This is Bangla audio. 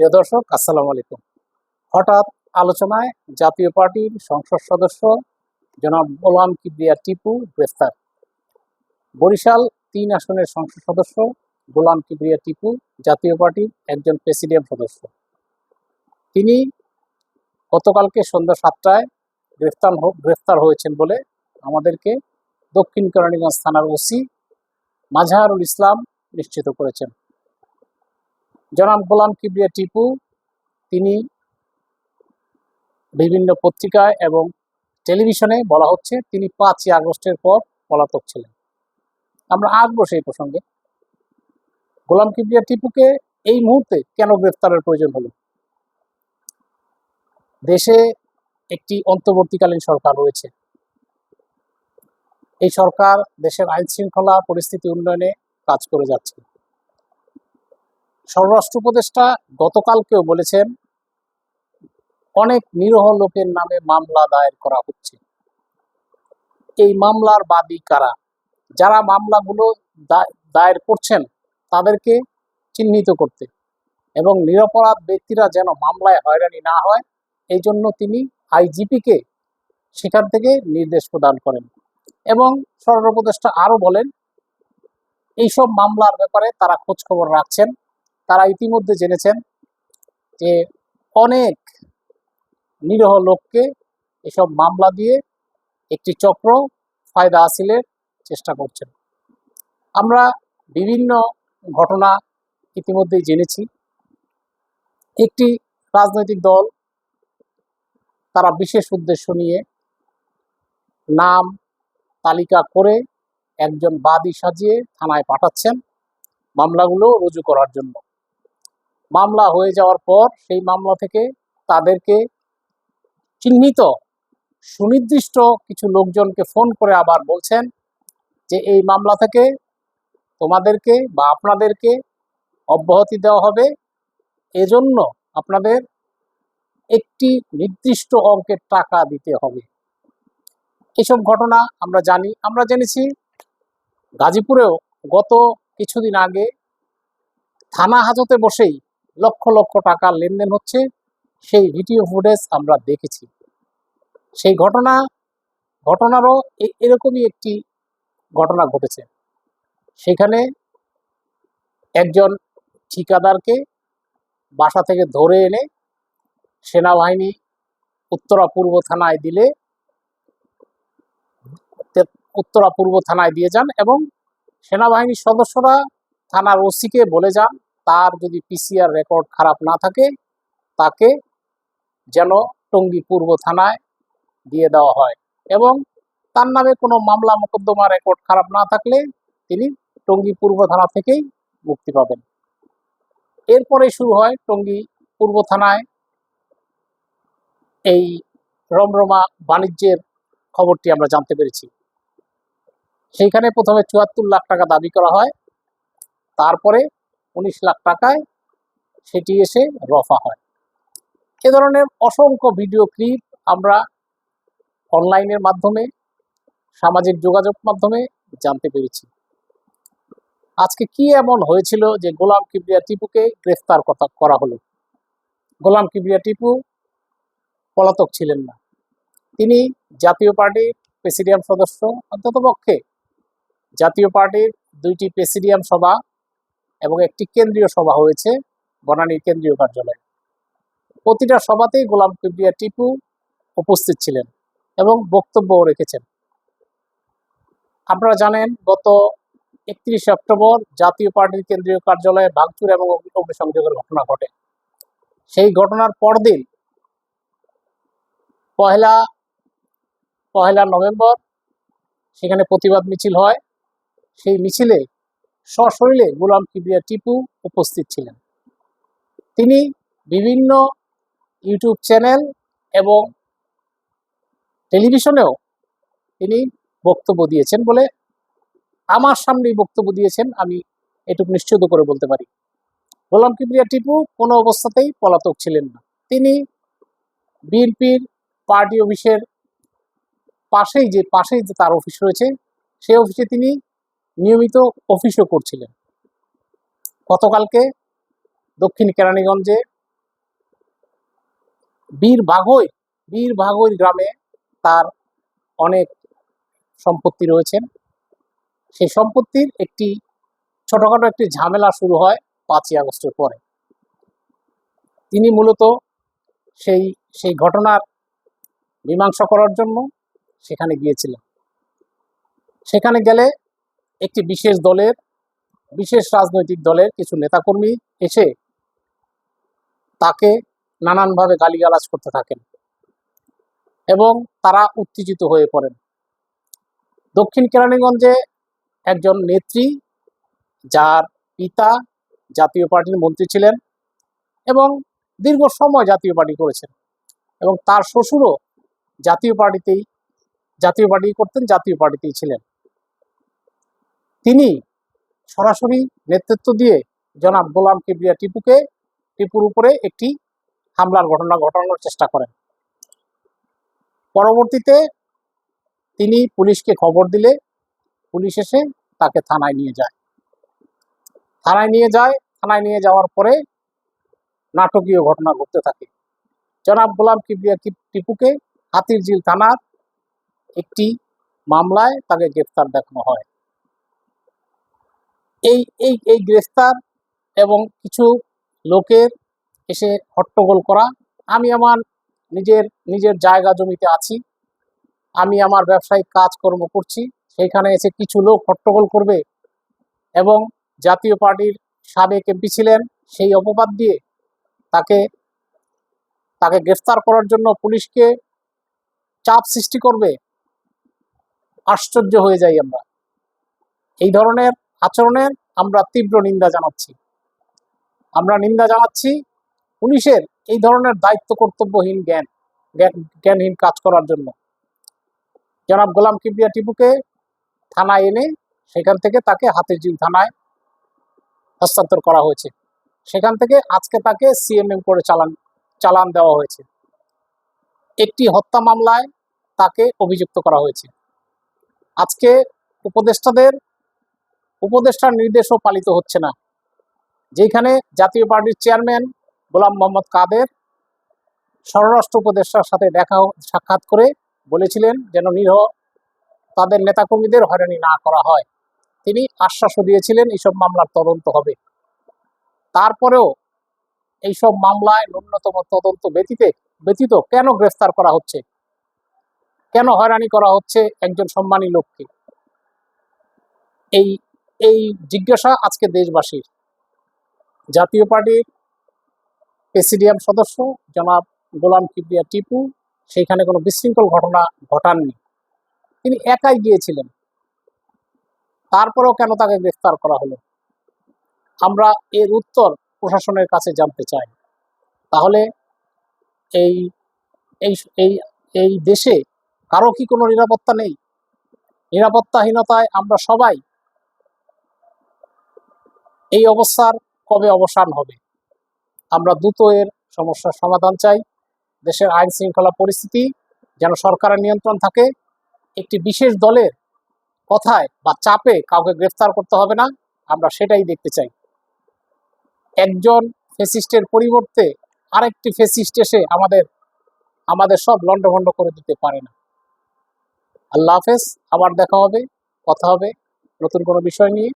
প্রিয় দর্শক, আসসালামু আলাইকুম। হঠাৎ আলোচনায় জাতীয় পার্টির সংসদ সদস্য জনাব গোলাম কিবরিয়া টিপু গ্রেফতার। বরিশাল তিন আসনের সংসদ সদস্য গোলাম কিবরিয়া টিপু জাতীয় পার্টির একজন প্রেসিডিয়াম সদস্য। তিনি গতকালকে সন্ধ্যা সাতটায় গ্রেফতার গ্রেফতার হয়েছেন বলে আমাদেরকে দক্ষিণ কেরানীগঞ্জ থানার ওসি মাঝহারুল ইসলাম নিশ্চিত করেছেন। জনাব গোলাম কিবরিয়া টিপু, তিনি বিভিন্ন পত্রিকায় এবং টেলিভিশনে বলা হচ্ছে তিনি পাঁচই আগস্টের পর পলাতক ছিলেন। আমরা আসব সেই প্রসঙ্গে। গোলাম কিবরিয়া টিপুকে এই মুহূর্তে কেন গ্রেফতারের প্রয়োজন হলো? দেশে একটি অন্তর্বর্তীকালীন সরকার রয়েছে। এই সরকার দেশের আইন শৃঙ্খলা পরিস্থিতি উন্নয়নে কাজ করে যাচ্ছে। স্বরাষ্ট্র উপদেষ্টা গতকালকেও বলেছেন, অনেক নিরহ লোকের নামে মামলা দায়ের করা হচ্ছে। এই মামলার বাদী কারা? যারা মামলাগুলো দায়ের করছেন, তাদেরকে চিহ্নিত করতে এবং নিরপরাধ ব্যক্তিরা যেন মামলায় হয়রানি না হয়, এই জন্য তিনি আইজিপিকে সেখান থেকে নির্দেশ প্রদান করেন। এবং স্বরাষ্ট্র উপদেষ্টা আরও বলেন, এইসব মামলার ব্যাপারে তারা খোঁজখবর রাখছেন। তারা ইতিমধ্যে জেনেছেন যে অনেক নিরহ লোককে এসব মামলা দিয়ে একটি চক্র ফায়দা হাসিলের চেষ্টা করছেন। আমরা বিভিন্ন ঘটনা ইতিমধ্যেই জেনেছি। একটি রাজনৈতিক দল তারা বিশেষ উদ্দেশ্য নিয়ে নাম তালিকা করে একজন বাদী সাজিয়ে থানায় পাঠাচ্ছেন মামলাগুলো রুজু করার জন্য। মামলা হয়ে যাওয়ার পর সেই মামলা থেকে তাদেরকে চিহ্নিত, সুনির্দিষ্ট কিছু লোকজনকে ফোন করে আবার বলছেন যে এই মামলা থেকে তোমাদেরকে বা আপনাদেরকে অব্যাহতি দেওয়া হবে। এজন্য আপনাদের একটি নির্দিষ্ট অঙ্কের টাকা দিতে হবে। এসব ঘটনা আমরা জানি। আমরা জেনেছি গাজীপুরেও গত কিছুদিন আগে থানা হাজতে বসেই লক্ষ লক্ষ টাকার লেনদেন হচ্ছে। সেই ভিডিও ফুটেজ আমরা দেখেছি। সেই ঘটনা, ঘটনারও এরকমই একটি ঘটনা ঘটেছে। সেখানে একজন ঠিকাদারকে বাসা থেকে ধরে এনে সেনাবাহিনী উত্তরা পূর্ব থানায় দিলে উত্তরা পূর্ব থানায় দিয়ে যান এবং সেনাবাহিনীর সদস্যরা থানার ওসিকে বলে যান তার যদি পিসিআর রেকর্ড খারাপ না থাকে, তাকে যেন টঙ্গী পূর্ব থানায় দিয়ে দেওয়া হয়। এবং তার নামে কোনো মামলা মোকদ্দমা রেকর্ড খারাপ না থাকলে তিনি টঙ্গী পূর্ব থানা থেকেই মুক্তি পাবেন। এরপরে শুরু হয় টঙ্গী পূর্ব থানায় এই রমরমা বাণিজ্যের খবরটি আমরা জানতে পেরেছি। সেইখানে প্রথমে চুয়াত্তর লাখ টাকা দাবি করা হয়। তারপরে উনিশ লাখ টাকায় সেটি এসে রফা হয়। এ ধরনের অসংখ্য ভিডিও ক্লিপ আমরা অনলাইনের মাধ্যমে, সামাজিক যোগাযোগ মাধ্যমে জানতে পেরেছি। আজকে কি এমন হয়েছিল যে গোলাম কিবরিয়া টিপুকে গ্রেফতার করা হলো? গোলাম কিবরিয়া টিপু পলাতক ছিলেন না। তিনি জাতীয় পার্টির প্রেসিডিয়াম সদস্য অন্ততপক্ষে। জাতীয় পার্টির দুইটি প্রেসিডিয়াম সভা এবং একটি কেন্দ্রীয় সভা হয়েছে বনানীর কেন্দ্রীয় কার্যালয়ে। প্রতিটা সভাতেই গোলাম কিবরিয়া টিপু উপস্থিত ছিলেন এবং বক্তব্য রেখেছেন। আপনারা জানেন, গত একত্রিশে অক্টোবর জাতীয় পার্টির কেন্দ্রীয় কার্যালয়ে ভাঙচুর এবং অগ্নি- অগ্নিসংযোগের ঘটনা ঘটে। সেই ঘটনার পরদিন পহেলা পহেলা নভেম্বর, সেখানে প্রতিবাদ মিছিল হয়। সেই মিছিলে সশরীরে গোলাম কিবরিয়া টিপু উপস্থিত ছিলেন। তিনি বিভিন্ন ইউটিউব চ্যানেল এবং টেলিভিশনেও তিনি বক্তব্য দিয়েছেন বলে আমার সামনেই বক্তব্য দিয়েছেন, আমি এটুকু নিশ্চিত করে বলতে পারি। গোলাম কিবরিয়া টিপু কোনো অবস্থাতেই পলাতক ছিলেন না। তিনি বিএনপির পার্টি অফিসের পাশেই যে পাশেই যে তার অফিস রয়েছে, সেই অফিসে তিনি নিয়মিত অফিসও করছিলেন। গতকালকে দক্ষিণ কেরানীগঞ্জে বীর ভাগই বীর ভাগই গ্রামে তার অনেক সম্পত্তি রয়েছেন সেই সম্পত্তির একটি, ছোটখাটো একটি ঝামেলা শুরু হয় পাঁচই আগস্টের পরে। তিনি মূলত সেই সেই ঘটনার মীমাংসা করার জন্য সেখানে গিয়েছিলেন। সেখানে গেলে একটি বিশেষ দলের, বিশেষ রাজনৈতিক দলের কিছু নেতাকর্মী এসে তাকে নানানভাবে গালিগালাজ করতে থাকেন এবং তারা উত্তেজিত হয়ে পড়েন। দক্ষিণ কেরানীগঞ্জে একজন নেত্রী, যার পিতা জাতীয় পার্টির মন্ত্রী ছিলেন এবং দীর্ঘ সময় জাতীয় পার্টি করেছেন এবং তার শ্বশুরও জাতীয় পার্টিতেই, জাতীয় পার্টি করতেন, জাতীয় পার্টিতেই ছিলেন। তিনি সরাসরি নেতৃত্ব দিয়ে জনাব গোলাম কিবরিয়া টিপুকে, টিপুর উপরে একটি হামলার ঘটনা ঘটানোর চেষ্টা করেন। পরবর্তীতে তিনি পুলিশকে খবর দিলে পুলিশ এসে তাকে থানায় নিয়ে যায়। থানায় নিয়ে যায়, থানায় নিয়ে যাওয়ার পরে নাটকীয় ঘটনা ঘটতে থাকে। জনাব গোলাম কিবরিয়া টিপ- টিপুকে হাতিরঝিল থানার একটি মামলায় তাকে গ্রেফতার দেখানো হয়। এই এই এই গ্রেফতার এবং কিছু লোকের এসে হট্টগোল করা। আমি আমার নিজের নিজের জায়গা জমিতে আছি। আমি আমার ব্যবসায়িক কাজকর্ম করছি। সেইখানে এসে কিছু লোক হট্টগোল করবে এবং জাতীয় পার্টির সাবেক এমপি ছিলেন সেই অপবাদ দিয়ে তাকে তাকে গ্রেফতার করার জন্য পুলিশকে চাপ সৃষ্টি করবে। আশ্চর্য হয়ে যাই আমরা। এই ধরনের আচরণের আমরা তীব্র নিন্দা জানাচ্ছি। আমরা নিন্দা জানাচ্ছি পুলিশের এই ধরনের দায়িত্ব কর্তব্যহীন জ্ঞান, জ্ঞান- জ্ঞানহীন কাজ করার জন্য। জনাব গোলাম কিবরিয়া টিপুকে থানায় এনে সেখান থেকে তাকে হাতিরঝিল থানায় হস্তান্তর করা হয়েছে। সেখান থেকে আজকে তাকে সিএমএম করে চালান চালান দেওয়া হয়েছে। একটি হত্যা মামলায় তাকে অভিযুক্ত করা হয়েছে। আজকে উপদেষ্টাদের উপদেষ্টার নির্দেশও পালিত হচ্ছে না। যেখানে জাতীয় পার্টির চেয়ারম্যান গোলাম মোহাম্মদ কাদের স্বরাষ্ট্র উপদেষ্টার সাথে দেখা সাক্ষাৎ করে বলেছিলেন যেন নিরহ তাদের নেতাকর্মীদের হয়রানি না করা হয়। তিনি আশ্বাসও দিয়েছিলেন এইসব মামলার তদন্ত হবে। তারপরেও এইসব মামলায় ন্যূনতম তদন্ত ব্যতীত ব্যতীত কেন গ্রেফতার করা হচ্ছে? কেন হয়রানি করা হচ্ছে একজন সম্মানী লোককে? এই এই জিজ্ঞাসা আজকে দেশবাসীর। জাতীয় পার্টির প্রেসিডিয়াম সদস্য জনাব গোলাম কিবরিয়া টিপু, সেখানে কোনো বিশৃঙ্খল ঘটনা ঘটাননি। তিনি একাই গিয়েছিলেন। তারপরেও কেন তাকে গ্রেফতার করা হলো? আমরা এর উত্তর প্রশাসনের কাছে জানতে চাই। তাহলে এই এই এই দেশে কারও কি কোনো নিরাপত্তা নেই? নিরাপত্তাহীনতায় আমরা সবাই এই অবস্থার কবে অবসান হবে? আমরা দ্রুত এর সমস্যার সমাধান চাই। দেশের আইন শৃঙ্খলা পরিস্থিতি যেন সরকারের নিয়ন্ত্রণ থাকে। একটি বিশেষ দলের কথায় বা চাপে কাউকে গ্রেফতার করতে হবে না, আমরা সেটাই দেখতে চাই। একজন ফেসিস্টের পরিবর্তে আরেকটি ফেসিস্ট এসে আমাদের আমাদের সব লণ্ডভণ্ড করে দিতে পারে না। আল্লাহ হাফেজ, আবার দেখা হবে, কথা হবে নতুন কোনো বিষয় নিয়ে।